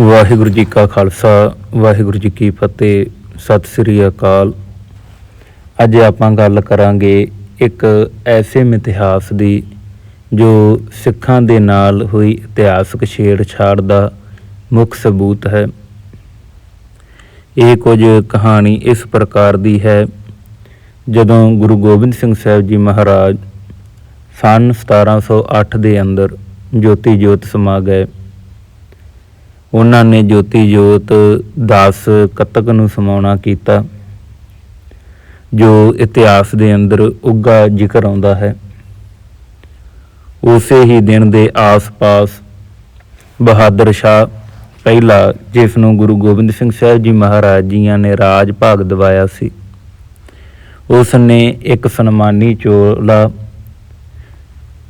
ਵਾਹਿਗੁਰੂ ਜੀ ਕਾ ਖਾਲਸਾ, ਵਾਹਿਗੁਰੂ ਜੀ ਕੀ ਫਤਿਹ, ਸਤਿ ਸ੍ਰੀ ਅਕਾਲ। ਅੱਜ ਆਪਾਂ ਗੱਲ ਕਰਾਂਗੇ ਇੱਕ ਐਸੇ ਮਿਥਿਹਾਸ ਦੀ, ਜੋ ਸਿੱਖਾਂ ਦੇ ਨਾਲ ਹੋਈ ਇਤਿਹਾਸਕ ਛੇੜਛਾੜ ਦਾ ਮੁੱਖ ਸਬੂਤ ਹੈ। ਇਹ ਕੁਝ ਕਹਾਣੀ ਇਸ ਪ੍ਰਕਾਰ ਦੀ ਹੈ। ਜਦੋਂ ਗੁਰੂ ਗੋਬਿੰਦ ਸਿੰਘ ਸਾਹਿਬ ਜੀ ਮਹਾਰਾਜ ਸਨ 1708 ਦੇ ਅੰਦਰ ਜੋਤੀ ਜੋਤ ਸਮਾ ਗਏ ਉਹਨਾਂ ਨੇ ਜੋਤੀ ਜੋਤ ਦਾਸ ਕੱਤਕ ਨੂੰ ਸਮਾਉਣਾ ਕੀਤਾ, ਜੋ ਇਤਿਹਾਸ ਦੇ ਅੰਦਰ ਉੱਗਾ ਜ਼ਿਕਰ ਆਉਂਦਾ ਹੈ। ਉਸੇ ਹੀ ਦਿਨ ਦੇ ਆਸ-ਪਾਸ ਬਹਾਦਰ ਸ਼ਾਹ ਪਹਿਲਾ ਜਿਸ ਨੂੰ ਗੁਰੂ ਗੋਬਿੰਦ ਸਿੰਘ ਸਾਹਿਬ ਜੀ ਮਹਾਰਾਜ ਜੀਆਂ ਨੇ ਰਾਜ ਭਾਗ ਦਿਵਾਇਆ ਸੀ, ਉਸ ਨੇ ਇੱਕ ਸਨਮਾਨੀ ਚੋਲਾ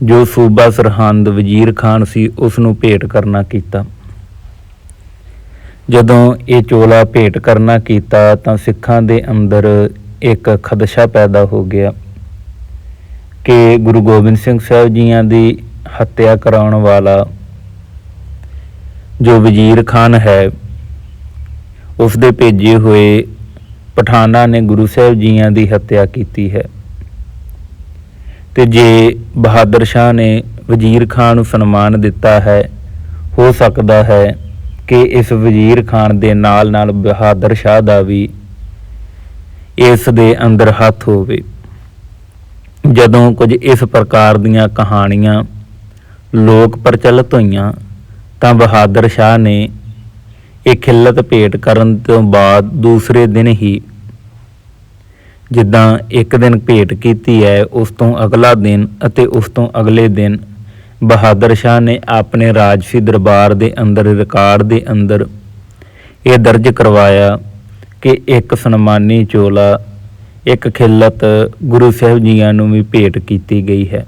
ਜੋ ਸੂਬਾ ਸਰਹੰਦ ਵਜ਼ੀਰ ਖਾਨ ਸੀ, ਉਸ ਨੂੰ ਭੇਟ ਕਰਨਾ ਕੀਤਾ। ਜਦੋਂ ਇਹ ਚੋਲਾ ਭੇਟ ਕਰਨਾ ਕੀਤਾ ਤਾਂ ਸਿੱਖਾਂ ਦੇ ਅੰਦਰ ਇੱਕ ਖਦਸ਼ਾ ਪੈਦਾ ਹੋ ਗਿਆ ਕਿ ਗੁਰੂ ਗੋਬਿੰਦ ਸਿੰਘ ਸਾਹਿਬ ਜੀਆਂ ਦੀ ਹੱਤਿਆ ਕਰਾਉਣ ਵਾਲਾ ਜੋ ਵਜ਼ੀਰ ਖਾਨ ਹੈ ਉਸ ਦੇ ਭੇਜੇ ਹੋਏ ਪਠਾਨਾਂ ਨੇ ਗੁਰੂ ਸਾਹਿਬ ਜੀਆਂ ਦੀ ਹੱਤਿਆ ਕੀਤੀ ਹੈ। ਤੇ ਜੇ ਬਹਾਦਰ ਸ਼ਾਹ ਨੇ ਵਜ਼ੀਰ ਖਾਨ ਨੂੰ ਸਨਮਾਨ ਦਿੱਤਾ ਹੈ, ਹੋ ਸਕਦਾ ਹੈ ਕਿ ਇਸ ਵਜ਼ੀਰ ਖਾਨ ਦੇ ਨਾਲ ਨਾਲ ਬਹਾਦਰ ਸ਼ਾਹ ਦਾ ਵੀ ਇਸ ਦੇ ਅੰਦਰ ਹੱਥ ਹੋਵੇ। ਜਦੋਂ ਕੁਝ ਇਸ ਪ੍ਰਕਾਰ ਦੀਆਂ ਕਹਾਣੀਆਂ ਲੋਕ ਪ੍ਰਚਲਿਤ ਹੋਈਆਂ, ਤਾਂ ਬਹਾਦਰ ਸ਼ਾਹ ਨੇ ਇਹ ਖਿੱਲਤ ਭੇਟ ਕਰਨ ਤੋਂ ਬਾਅਦ ਦੂਸਰੇ ਦਿਨ ਹੀ ਜਿੱਦਾਂ ਇੱਕ ਦਿਨ ਭੇਟ ਕੀਤੀ ਹੈ, ਉਸ ਤੋਂ ਅਗਲਾ ਦਿਨ ਅਤੇ ਉਸ ਤੋਂ ਅਗਲੇ ਦਿਨ ਬਹਾਦਰ ਸ਼ਾਹ ਨੇ ਆਪਣੇ ਰਾਜਸੀ ਦਰਬਾਰ ਦੇ ਅੰਦਰ, ਰਿਕਾਰਡ ਦੇ ਅੰਦਰ ਇਹ ਦਰਜ ਕਰਵਾਇਆ ਕਿ ਇੱਕ ਸਨਮਾਨੀ ਚੋਲਾ, ਇੱਕ ਖਿੱਲਤ ਗੁਰੂ ਸਾਹਿਬ ਜੀਆਂ ਨੂੰ ਵੀ ਭੇਟ ਕੀਤੀ ਗਈ ਹੈ,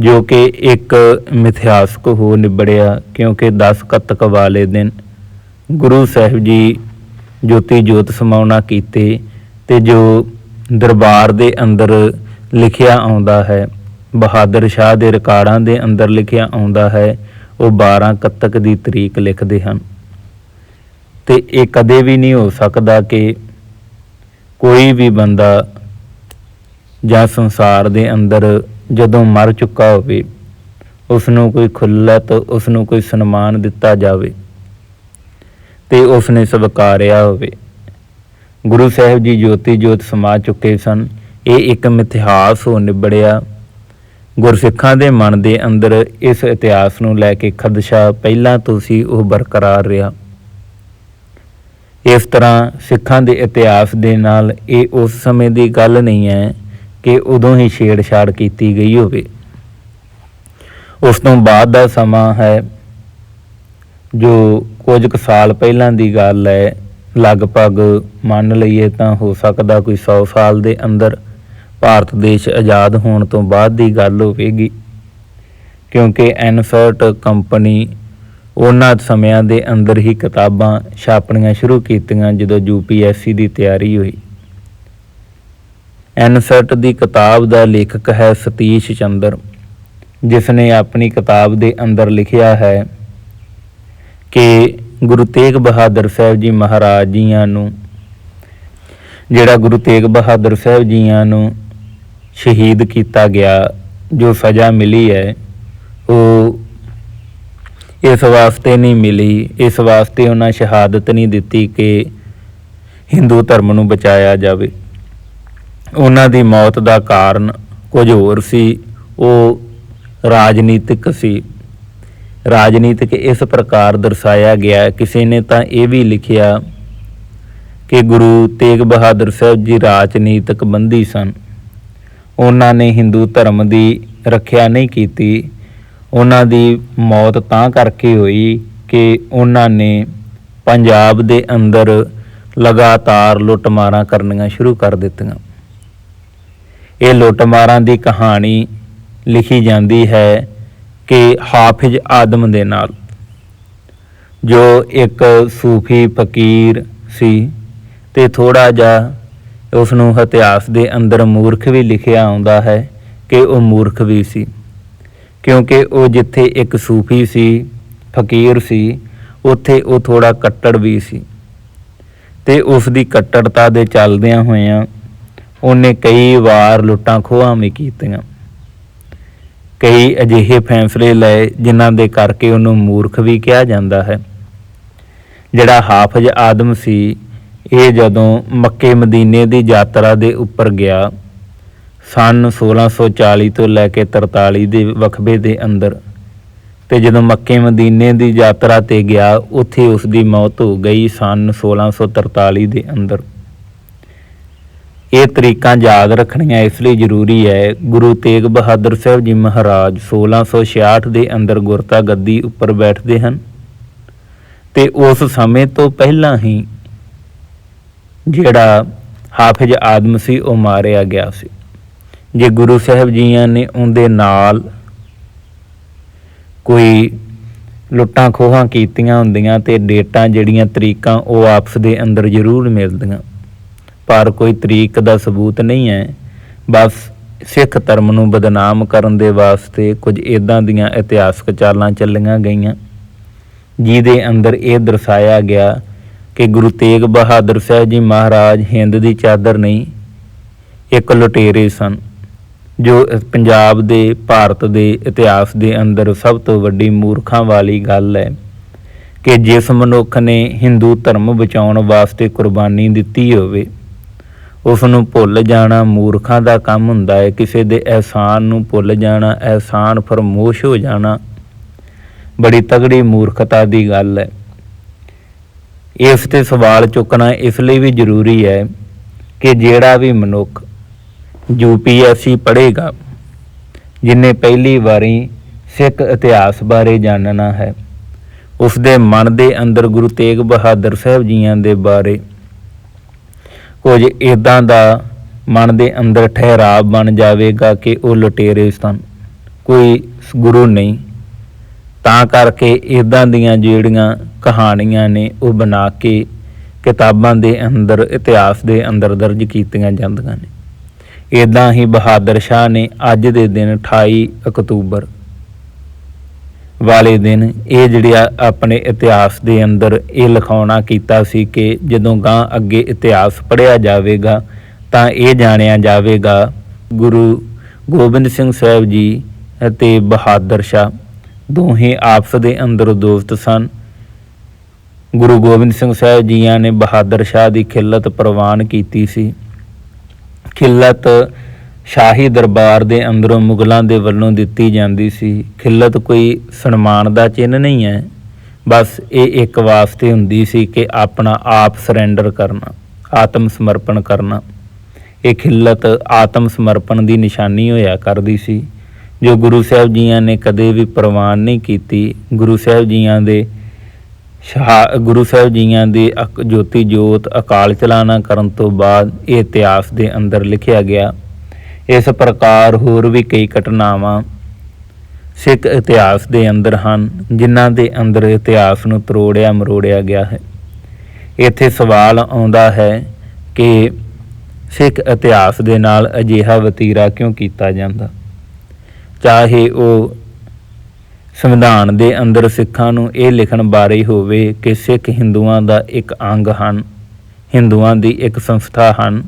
ਜੋ ਕਿ ਇੱਕ ਮਿਥਿਹਾਸਕ ਹੋ ਨਿਬੜਿਆ ਕਿਉਂਕਿ 10 ਕੱਤਕ ਵਾਲੇ ਦਿਨ ਗੁਰੂ ਸਾਹਿਬ ਜੀ ਜੋਤੀ ਜੋਤ ਸਮਾਉਣਾ ਕੀਤੇ ਤੇ ਜੋ ਦਰਬਾਰ ਦੇ ਅੰਦਰ ਲਿਖਿਆ ਆਉਂਦਾ ਹੈ ਬਹਾਦਰ ਸ਼ਾਹ ਦੇ ਰਿਕਾਰਡਾਂ ਦੇ ਅੰਦਰ ਲਿਖਿਆ ਆਉਂਦਾ ਹੈ, ਉਹ 12 ਕੱਤਕ ਦੀ ਤਰੀਕ ਲਿਖਦੇ ਹਨ। ਤੇ ਇਹ ਕਦੇ ਵੀ ਨਹੀਂ ਹੋ ਸਕਦਾ ਕਿ ਕੋਈ ਵੀ ਬੰਦਾ ਜਾਂ ਸੰਸਾਰ ਦੇ ਅੰਦਰ ਜਦੋਂ ਮਰ ਚੁੱਕਾ ਹੋਵੇ ਉਸ ਨੂੰ ਕੋਈ ਖੁੱਲਤ ਉਸ ਨੂੰ ਕੋਈ ਸਨਮਾਨ ਦਿੱਤਾ ਜਾਵੇ ਤੇ ਉਸ ਨੇ ਸਵਕਾਰਿਆ ਹੋਵੇ। ਗੁਰੂ ਸਾਹਿਬ ਜੀ ਜੋਤੀ ਜੋਤ ਸਮਾ ਚੁੱਕੇ ਸਨ। ਇਹ ਇੱਕ ਮਿਥਿਹਾਸ ਹੋ ਨਿਬੜਿਆ। ਗੁਰਸਿੱਖਾਂ ਦੇ ਮਨ ਦੇ ਅੰਦਰ ਇਸ ਇਤਿਹਾਸ ਨੂੰ ਲੈ ਕੇ ਖਦਸ਼ਾ ਪਹਿਲਾਂ ਤੋਂ ਸੀ ਉਹ ਬਰਕਰਾਰ ਰਿਹਾ। ਇਸ ਤਰ੍ਹਾਂ ਸਿੱਖਾਂ ਦੇ ਇਤਿਹਾਸ ਦੇ ਨਾਲ ਇਹ ਉਸ ਸਮੇਂ ਦੀ ਗੱਲ ਨਹੀਂ ਹੈ ਕਿ ਉਦੋਂ ਹੀ ਛੇੜਛਾੜ ਕੀਤੀ ਗਈ ਹੋਵੇ। ਉਸ ਤੋਂ ਬਾਅਦ ਦਾ ਸਮਾਂ ਹੈ ਜੋ ਕੁਝ ਕੁ ਸਾਲ ਪਹਿਲਾਂ ਦੀ ਗੱਲ ਹੈ। ਲਗਭਗ ਮੰਨ ਲਈਏ ਤਾਂ ਹੋ ਸਕਦਾ ਕੋਈ 100 ਸਾਲ ਦੇ ਅੰਦਰ ਭਾਰਤ ਦੇਸ਼ ਆਜ਼ਾਦ ਹੋਣ ਤੋਂ ਬਾਅਦ ਦੀ ਗੱਲ ਹੋਵੇਗੀ। ਕਿਉਂਕਿ ਐਨਸਰਟ ਕੰਪਨੀ ਉਹਨਾਂ ਸਮਿਆਂ ਦੇ ਅੰਦਰ ਹੀ ਕਿਤਾਬਾਂ ਛਾਪਣੀਆਂ ਸ਼ੁਰੂ ਕੀਤੀਆਂ ਜਦੋਂ ਯੂਪੀਐਸਸੀ ਦੀ ਤਿਆਰੀ ਹੋਈ। ਐਨਸਰਟ ਦੀ ਕਿਤਾਬ ਦਾ ਲੇਖਕ ਹੈ ਸਤੀਸ਼ ਚੰਦਰ ਜਿਸ ਨੇ ਆਪਣੀ ਕਿਤਾਬ ਦੇ ਅੰਦਰ ਲਿਖਿਆ ਹੈ ਕਿ ਗੁਰੂ ਤੇਗ ਬਹਾਦਰ ਸਾਹਿਬ ਜੀ ਮਹਾਰਾਜ ਜੀਆਂ ਨੂੰ, ਜਿਹੜਾ ਗੁਰੂ ਤੇਗ ਬਹਾਦਰ ਸਾਹਿਬ ਜੀਆਂ ਨੂੰ ਸ਼ਹੀਦ ਕੀਤਾ ਗਿਆ, ਜੋ ਸਜ਼ਾ ਮਿਲੀ ਹੈ, ਉਹ ਇਸ ਵਾਸਤੇ ਨਹੀਂ ਮਿਲੀ, ਇਸ ਵਾਸਤੇ ਉਹਨਾਂ ਸ਼ਹਾਦਤ ਨਹੀਂ ਦਿੱਤੀ ਕਿ ਹਿੰਦੂ ਧਰਮ ਨੂੰ ਬਚਾਇਆ ਜਾਵੇ। ਉਹਨਾਂ ਦੀ ਮੌਤ ਦਾ ਕਾਰਨ ਕੁਝ ਹੋਰ ਸੀ, ਉਹ ਰਾਜਨੀਤਿਕ ਸੀ। ਰਾਜਨੀਤਿਕ ਇਸ ਪ੍ਰਕਾਰ ਦਰਸਾਇਆ ਗਿਆ, ਕਿਸੇ ਨੇ ਤਾਂ ਇਹ ਵੀ ਲਿਖਿਆ ਕਿ ਗੁਰੂ ਤੇਗ ਬਹਾਦਰ ਸਾਹਿਬ ਜੀ ਰਾਜਨੀਤਿਕ ਬੰਦੀ ਸਨ। ਉਹਨਾਂ ਨੇ ਹਿੰਦੂ ਧਰਮ ਦੀ ਰੱਖਿਆ ਨਹੀਂ ਕੀਤੀ। ਉਹਨਾਂ ਦੀ ਮੌਤ ਤਾਂ ਕਰਕੇ ਹੋਈ ਕਿ ਉਹਨਾਂ ਨੇ ਪੰਜਾਬ ਦੇ ਅੰਦਰ ਲਗਾਤਾਰ ਲੁੱਟਮਾਰਾਂ ਕਰਨੀਆਂ ਸ਼ੁਰੂ ਕਰ ਦਿੱਤੀਆਂ। ਇਹ ਲੁੱਟਮਾਰਾਂ ਦੀ ਕਹਾਣੀ ਲਿਖੀ ਜਾਂਦੀ ਹੈ ਕਿ ਹਾਫਿਜ਼ ਆਦਮ ਦੇ ਨਾਲ, ਜੋ ਇੱਕ ਸੂਫੀ ਫਕੀਰ ਸੀ ਤੇ ਥੋੜਾ ਜਿਹਾ ਉਸ ਨੂੰ ਇਤਿਹਾਸ ਦੇ ਅੰਦਰ ਮੂਰਖ ਵੀ ਲਿਖਿਆ ਆਉਂਦਾ ਹੈ ਕਿ ਉਹ ਮੂਰਖ ਵੀ ਸੀ। ਕਿਉਂਕਿ ਉਹ ਜਿੱਥੇ ਇੱਕ ਸੂਫੀ ਸੀ, ਫਕੀਰ ਸੀ, ਉੱਥੇ ਉਹ ਥੋੜਾ ਕੱਟੜ ਵੀ ਸੀ। ਤੇ ਉਸ ਦੀ ਕੱਟੜਤਾ ਦੇ ਚੱਲਦਿਆਂ ਹੋਇਆਂ ਉਹਨੇ ਕਈ ਵਾਰ ਲੁੱਟਾਂ ਖੋਹਾਂ ਵੀ ਕੀਤੀਆਂ। ਕਈ ਅਜਿਹੇ ਫੈਸਲੇ ਲਏ ਜਿਨ੍ਹਾਂ ਦੇ ਕਰਕੇ ਉਹਨੂੰ ਮੂਰਖ ਵੀ ਕਿਹਾ ਜਾਂਦਾ ਹੈ। ਜਿਹੜਾ ਹਾਫਜ਼ ਆਦਮ ਸੀ ਇਹ ਜਦੋਂ ਮੱਕੇ ਮਦੀਨੇ ਦੀ ਯਾਤਰਾ ਦੇ ਉੱਪਰ ਗਿਆ, ਸਨ 1640 ਤੋਂ ਲੈ ਕੇ 43 ਦੇ ਵਕਬੇ ਦੇ ਅੰਦਰ ਤੇ ਜਦੋਂ ਮੱਕੇ ਮਦੀਨੇ ਦੀ ਯਾਤਰਾ ਤੇ ਗਿਆ, ਉੱਥੇ ਉਸ ਦੀ ਮੌਤ ਹੋ ਗਈ ਸਨ 1643 ਦੇ ਅੰਦਰ। ਇਹ ਤਰੀਕਾਂ ਯਾਦ ਰੱਖਣੀਆਂ ਇਸ ਲਈ ਜ਼ਰੂਰੀ ਹੈ, ਗੁਰੂ ਤੇਗ ਬਹਾਦਰ ਸਾਹਿਬ ਜੀ ਮਹਾਰਾਜ 1666 ਦੇ ਅੰਦਰ ਗੁਰਤਾ ਗੱਦੀ ਉੱਪਰ ਬੈਠਦੇ ਹਨ ਤੇ ਉਸ ਸਮੇਂ ਤੋਂ ਪਹਿਲਾਂ ਹੀ ਜਿਹੜਾ ਹਾਫਿਜ਼ ਆਦਮ ਸੀ, ਉਹ ਮਾਰਿਆ ਗਿਆ ਸੀ। ਜੇ ਗੁਰੂ ਸਾਹਿਬ ਜੀਆਂ ਨੇ ਉਹਦੇ ਨਾਲ ਕੋਈ ਲੁੱਟਾਂ ਖੋਹਾਂ ਕੀਤੀਆਂ ਹੁੰਦੀਆਂ ਤੇ ਡੇਟਾਂ ਜਿਹੜੀਆਂ ਤਰੀਕਾਂ ਉਹ ਆਪਸ ਦੇ ਅੰਦਰ ਜ਼ਰੂਰ ਮਿਲਦੀਆਂ, ਪਰ ਕੋਈ ਤਰੀਕ ਦਾ ਸਬੂਤ ਨਹੀਂ ਹੈ। ਬਸ ਸਿੱਖ ਧਰਮ ਨੂੰ ਬਦਨਾਮ ਕਰਨ ਦੇ ਵਾਸਤੇ ਕੁਝ ਇਦਾਂ ਦੀਆਂ ਇਤਿਹਾਸਕ ਚਾਲਾਂ ਚੱਲੀਆਂ ਗਈਆਂ, ਜਿਹਦੇ ਅੰਦਰ ਇਹ ਦਰਸਾਇਆ ਗਿਆ ਕਿ ਗੁਰੂ ਤੇਗ ਬਹਾਦਰ ਸਾਹਿਬ ਜੀ ਮਹਾਰਾਜ ਹਿੰਦ ਦੀ ਚਾਦਰ ਨਹੀਂ, ਇੱਕ ਲੁਟੇਰੇ ਸਨ, ਜੋ ਪੰਜਾਬ ਦੇ, ਭਾਰਤ ਦੇ ਇਤਿਹਾਸ ਦੇ ਅੰਦਰ ਸਭ ਤੋਂ ਵੱਡੀ ਮੂਰਖਾਂ ਵਾਲੀ ਗੱਲ ਹੈ ਕਿ ਜਿਸ ਮਨੁੱਖ ਨੇ ਹਿੰਦੂ ਧਰਮ ਬਚਾਉਣ ਵਾਸਤੇ ਕੁਰਬਾਨੀ ਦਿੱਤੀ ਹੋਵੇ ਉਸ ਨੂੰ ਭੁੱਲ ਜਾਣਾ ਮੂਰਖਾਂ ਦਾ ਕੰਮ ਹੁੰਦਾ ਹੈ, ਕਿਸੇ ਦੇ ਅਹਿਸਾਨ ਨੂੰ ਭੁੱਲ ਜਾਣਾ, ਅਹਿਸਾਨ ਫਰਮੋਸ਼ ਹੋ ਜਾਣਾ, ਬੜੀ ਤਗੜੀ ਮੂਰਖਤਾ ਦੀ ਗੱਲ ਹੈ। ਇਸ ਤੇ ਸਵਾਲ ਚੁੱਕਣਾ ਇਸ ਲਈ ਵੀ ਜ਼ਰੂਰੀ ਹੈ ਕਿ ਜਿਹੜਾ ਵੀ ਮਨੁੱਖ ਯੂਪੀਐਸਸੀ ਪੜ੍ਹੇਗਾ, ਜਿਨੇ ਪਹਿਲੀ ਵਾਰੀ ਸਿੱਖ ਇਤਿਹਾਸ ਬਾਰੇ ਜਾਣਨਾ ਹੈ ਉਸ ਦੇ ਮਨ ਦੇ ਅੰਦਰ ਗੁਰੂ ਤੇਗ ਬਹਾਦਰ ਸਾਹਿਬ ਜੀਆਂ ਦੇ ਬਾਰੇ ਕੁਝ ਇਦਾਂ ਦਾ ਮਨ ਦੇ ਅੰਦਰ ਠਹਿਰਾਵ ਬਣ ਜਾਵੇਗਾ ਕਿ ਉਹ ਲੁਟੇਰੇ ਸਨ, ਕੋਈ ਗੁਰੂ ਨਹੀਂ। ਤਾਂ ਕਰਕੇ ਇਦਾਂ ਦੀਆਂ ਜਿਹੜੀਆਂ ਕਹਾਣੀਆਂ ਨੇ ਉਹ ਬਣਾ ਕੇ ਕਿਤਾਬਾਂ ਦੇ ਅੰਦਰ, ਇਤਿਹਾਸ ਦੇ ਅੰਦਰ ਦਰਜ ਕੀਤੀਆਂ ਜਾਂਦੀਆਂ ਨੇ। ਇਦਾਂ ਹੀ ਬਹਾਦਰ ਸ਼ਾਹ ਨੇ ਅੱਜ ਦੇ ਦਿਨ 28 ਅਕਤੂਬਰ ਵਾਲੇ ਦਿਨ ਇਹ ਜਿਹੜਿਆ ਆਪਣੇ ਇਤਿਹਾਸ ਦੇ ਅੰਦਰ ਇਹ ਲਿਖਾਉਣਾ ਕੀਤਾ ਸੀ ਕਿ ਜਦੋਂ ਗਾਂ ਅੱਗੇ ਇਤਿਹਾਸ ਪੜਿਆ ਜਾਵੇਗਾ ਤਾਂ ਇਹ ਜਾਣਿਆ ਜਾਵੇਗਾ, ਗੁਰੂ ਗੋਬਿੰਦ ਸਿੰਘ ਸਾਹਿਬ ਜੀ ਅਤੇ ਬਹਾਦਰ ਸ਼ਾਹ ਦੋਹੇ ਆਪਸ ਦੇ ਅੰਦਰ ਦੋਸਤ ਸਨ। ਗੁਰੂ ਗੋਬਿੰਦ ਸਿੰਘ ਸਾਹਿਬ ਜੀਆਂ ਨੇ ਬਹਾਦਰ ਸ਼ਾਹ ਦੀ ਖਿਲਤ ਪ੍ਰਵਾਨ ਕੀਤੀ ਸੀ। ਖਿਲਤ ਸ਼ਾਹੀ ਦਰਬਾਰ ਦੇ ਅੰਦਰੋਂ ਮੁਗਲਾਂ ਦੇ ਵੱਲੋਂ ਦਿੱਤੀ ਜਾਂਦੀ ਸੀ। ਖਿਲਤ ਕੋਈ ਸਨਮਾਨ ਦਾ ਚਿੰਨ੍ਹ ਨਹੀਂ ਹੈ। ਬਸ ਇਹ ਇੱਕ ਵਾਸਤੇ ਹੁੰਦੀ ਸੀ ਕਿ ਆਪਣਾ ਆਪ ਸਰੈਂਡਰ ਕਰਨਾ, ਆਤਮ ਸਮਰਪਣ ਕਰਨਾ। ਇਹ ਖਿਲਤ ਆਤਮ ਸਮਰਪਣ ਦੀ ਨਿਸ਼ਾਨੀ ਹੋਇਆ ਕਰਦੀ ਸੀ। ਜੋ ਗੁਰੂ ਸਾਹਿਬ ਜੀਆਂ ਨੇ ਕਦੇ ਵੀ ਪ੍ਰਵਾਨ ਨਹੀਂ ਕੀਤੀ, ਗੁਰੂ ਸਾਹਿਬ ਜੀਆਂ ਦੇ ਸ਼ਾਹ ਗੁਰੂ ਸਾਹਿਬ ਜੀਆਂ ਦੀ ਅਕ- ਜੋਤੀ ਜੋਤ ਅਕਾਲ ਚਲਾਣਾ ਕਰਨ ਤੋਂ ਬਾਅਦ ਇਹ ਇਤਿਹਾਸ ਦੇ ਅੰਦਰ ਲਿਖਿਆ ਗਿਆ। ਇਸ ਪ੍ਰਕਾਰ ਹੋਰ ਵੀ ਕਈ ਘਟਨਾਵਾਂ ਸਿੱਖ ਇਤਿਹਾਸ ਦੇ ਅੰਦਰ ਹਨ, ਜਿਨ੍ਹਾਂ ਦੇ ਅੰਦਰ ਇਤਿਹਾਸ ਨੂੰ ਤਰੋੜਿਆ ਮਰੋੜਿਆ ਗਿਆ ਹੈ। ਇੱਥੇ ਸਵਾਲ ਆਉਂਦਾ ਹੈ ਕਿ ਸਿੱਖ ਇਤਿਹਾਸ ਦੇ ਨਾਲ ਅਜਿਹਾ ਵਤੀਰਾ ਕਿਉਂ ਕੀਤਾ ਜਾਂਦਾ? ਚਾਹੇ ਉਹ ਸੰਵਿਧਾਨ ਦੇ ਅੰਦਰ ਸਿੱਖਾਂ ਨੂੰ ਇਹ ਲਿਖਣ ਬਾਰੇ ਹੋਵੇ ਕਿ ਸਿੱਖ ਹਿੰਦੂਆਂ ਦਾ ਇੱਕ ਅੰਗ ਹਨ, ਹਿੰਦੂਆਂ ਦੀ ਇੱਕ ਸੰਸਥਾ ਹਨ,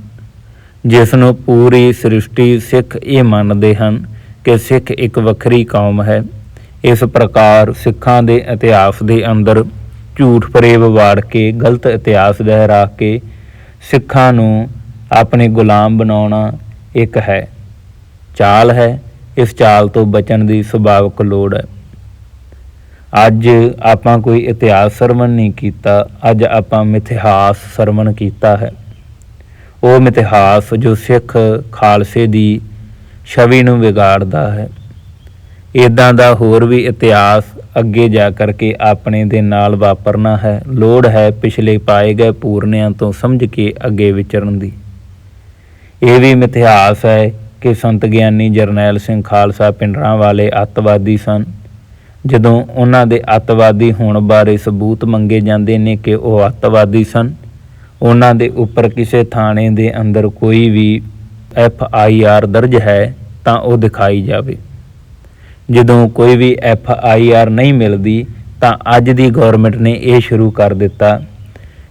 ਜਿਸ ਨੂੰ ਪੂਰੀ ਸ੍ਰਿਸ਼ਟੀ ਸਿੱਖ ਇਹ ਮੰਨਦੇ ਹਨ ਕਿ ਸਿੱਖ ਇੱਕ ਵੱਖਰੀ ਕੌਮ ਹੈ। ਇਸ ਪ੍ਰਕਾਰ ਸਿੱਖਾਂ ਦੇ ਇਤਿਹਾਸ ਦੇ ਅੰਦਰ ਝੂਠ ਫਰੇਬ ਵਾੜ ਕੇ, ਗਲਤ ਇਤਿਹਾਸ ਲਹਿਰਾ ਕੇ ਸਿੱਖਾਂ ਨੂੰ ਆਪਣੇ ਗੁਲਾਮ ਬਣਾਉਣਾ ਇੱਕ ਹੈ। ਚਾਲ ਹੈ, ਇਸ ਚਾਲ ਤੋਂ ਬਚਣ ਦੀ ਸੁਭਾਵਿਕ ਲੋੜ ਹੈ। ਅੱਜ ਆਪਾਂ ਕੋਈ ਇਤਿਹਾਸ ਸਰਵਣ ਨਹੀਂ ਕੀਤਾ, ਅੱਜ ਆਪਾਂ ਮਿਥਿਹਾਸ ਸਰਵਣ ਕੀਤਾ ਹੈ। ਉਹ ਮਿਥਿਹਾਸ ਜੋ ਸਿੱਖ ਖਾਲਸੇ ਦੀ ਛਵੀ ਨੂੰ ਵਿਗਾੜਦਾ ਹੈ। ਇਦਾਂ ਦਾ ਹੋਰ ਵੀ ਇਤਿਹਾਸ ਅੱਗੇ ਜਾ ਕਰਕੇ ਆਪਣੇ ਦੇ ਨਾਲ ਵਾਪਰਨਾ ਹੈ। ਲੋੜ ਹੈ ਪਿਛਲੇ ਪਾਏ ਗਏ ਪੂਰਨਿਆਂ ਤੋਂ ਸਮਝ ਕੇ ਅੱਗੇ ਵਿਚਰਨ ਦੀ। ਇਹ ਵੀ ਮਿਥਿਹਾਸ ਹੈ ਕਿ ਸੰਤ ਗਿਆਨੀ ਜਰਨੈਲ ਸਿੰਘ ਖਾਲਸਾ ਪਿੰਡਰਾਂ ਵਾਲੇ ਅੱਤਵਾਦੀ ਸਨ। ਜਦੋਂ ਉਹਨਾਂ ਦੇ ਅੱਤਵਾਦੀ ਹੋਣ ਬਾਰੇ ਸਬੂਤ ਮੰਗੇ ਜਾਂਦੇ ਨੇ ਕਿ ਉਹ ਅੱਤਵਾਦੀ ਸਨ, ਉਹਨਾਂ ਦੇ ਉੱਪਰ ਕਿਸੇ ਥਾਣੇ ਦੇ ਅੰਦਰ ਕੋਈ ਵੀ ਐਫ ਆਈ ਆਰ ਦਰਜ ਹੈ ਤਾਂ ਉਹ ਦਿਖਾਈ ਜਾਵੇ। ਜਦੋਂ ਕੋਈ ਵੀ ਐਫ ਆਈ ਆਰ ਨਹੀਂ ਮਿਲਦੀ ਤਾਂ ਅੱਜ ਦੀ ਗਵਰਨਮੈਂਟ ਨੇ ਇਹ ਸ਼ੁਰੂ ਕਰ ਦਿੱਤਾ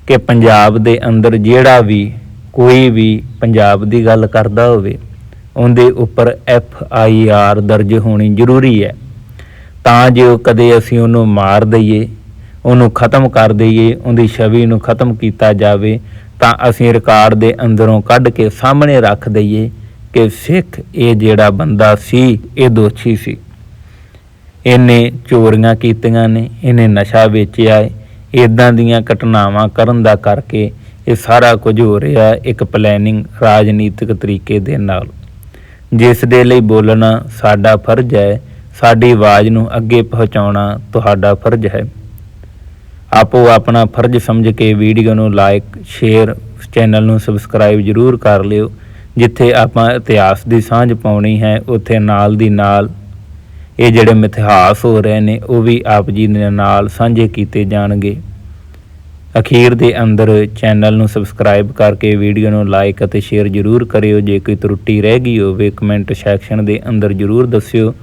ਕਿ ਪੰਜਾਬ ਦੇ ਅੰਦਰ ਜਿਹੜਾ ਵੀ ਕੋਈ ਵੀ ਪੰਜਾਬ ਦੀ ਗੱਲ ਕਰਦਾ ਹੋਵੇ, ਉਹਦੇ ਉੱਪਰ ਐਫ ਆਈ ਆਰ ਦਰਜ ਹੋਣੀ ਜ਼ਰੂਰੀ ਹੈ। ਤਾਂ ਜੋ ਕਦੇ ਅਸੀਂ ਉਹਨੂੰ ਮਾਰ ਦਈਏ, ਉਹਨੂੰ ਖਤਮ ਕਰ ਦਈਏ, ਉਹਦੀ ਛਵੀ ਨੂੰ ਖਤਮ ਕੀਤਾ ਜਾਵੇ, ਤਾਂ ਅਸੀਂ ਰਿਕਾਰਡ ਦੇ ਅੰਦਰੋਂ ਕੱਢ ਕੇ ਸਾਹਮਣੇ ਰੱਖ ਦਈਏ ਕਿ ਸਿੱਖ ਇਹ ਜਿਹੜਾ ਬੰਦਾ ਸੀ, ਇਹ ਦੋਸ਼ੀ ਸੀ। ਇਹਨੇ ਚੋਰੀਆਂ ਕੀਤੀਆਂ ਨੇ, ਇਹਨੇ ਨਸ਼ਾ ਵੇਚਿਆ ਹੈ ਇਦਾਂ ਦੀਆਂ ਘਟਨਾਵਾਂ ਕਰਨ ਦਾ ਕਰਕੇ ਇਹ ਸਾਰਾ ਕੁਝ ਹੋ ਰਿਹਾ ਇੱਕ ਪਲੈਨਿੰਗ ਰਾਜਨੀਤਿਕ ਤਰੀਕੇ ਦੇ ਨਾਲ। ਜਿਸ ਦੇ ਲਈ ਬੋਲਣਾ ਸਾਡਾ ਫਰਜ਼ ਹੈ ਸਾਡੀ ਆਵਾਜ਼ ਨੂੰ ਅੱਗੇ ਪਹੁੰਚਾਉਣਾ ਤੁਹਾਡਾ ਫਰਜ਼ ਹੈ। ਆਪੋ ਆਪਣਾ ਫਰਜ਼ ਸਮਝ ਕੇ ਵੀਡੀਓ ਨੂੰ ਲਾਈਕ ਸ਼ੇਅਰ, ਚੈਨਲ ਨੂੰ ਸਬਸਕ੍ਰਾਈਬ ਜਰੂਰ ਕਰ ਲਿਓ, ਜਿੱਥੇ ਆਪਾਂ ਇਤਿਹਾਸ ਦੀ ਸਾਂਝ ਪਾਉਣੀ ਹੈ, ਉੱਥੇ ਨਾਲ ਦੀ ਨਾਲ ਇਹ ਜਿਹੜੇ ਮਿਥਿਹਾਸ ਹੋ ਰਹੇ ਨੇ, ਉਹ ਵੀ ਆਪ ਜੀ ਦੇ ਨਾਲ ਸਾਂਝੇ ਕੀਤੇ ਜਾਣਗੇ। ਅਖੀਰ ਦੇ ਅੰਦਰ ਚੈਨਲ ਨੂੰ ਸਬਸਕ੍ਰਾਈਬ ਕਰਕੇ ਵੀਡੀਓ ਨੂੰ ਲਾਈਕ ਅਤੇ ਸ਼ੇਅਰ ਜਰੂਰ ਕਰਿਓ। ਜੇ ਕੋਈ ਤਰੁੱਟੀ ਰਹਿ ਗਈ ਹੋਵੇ, ਕਮੈਂਟ ਸੈਕਸ਼ਨ ਦੇ ਅੰਦਰ ਜਰੂਰ ਦੱਸਿਓ।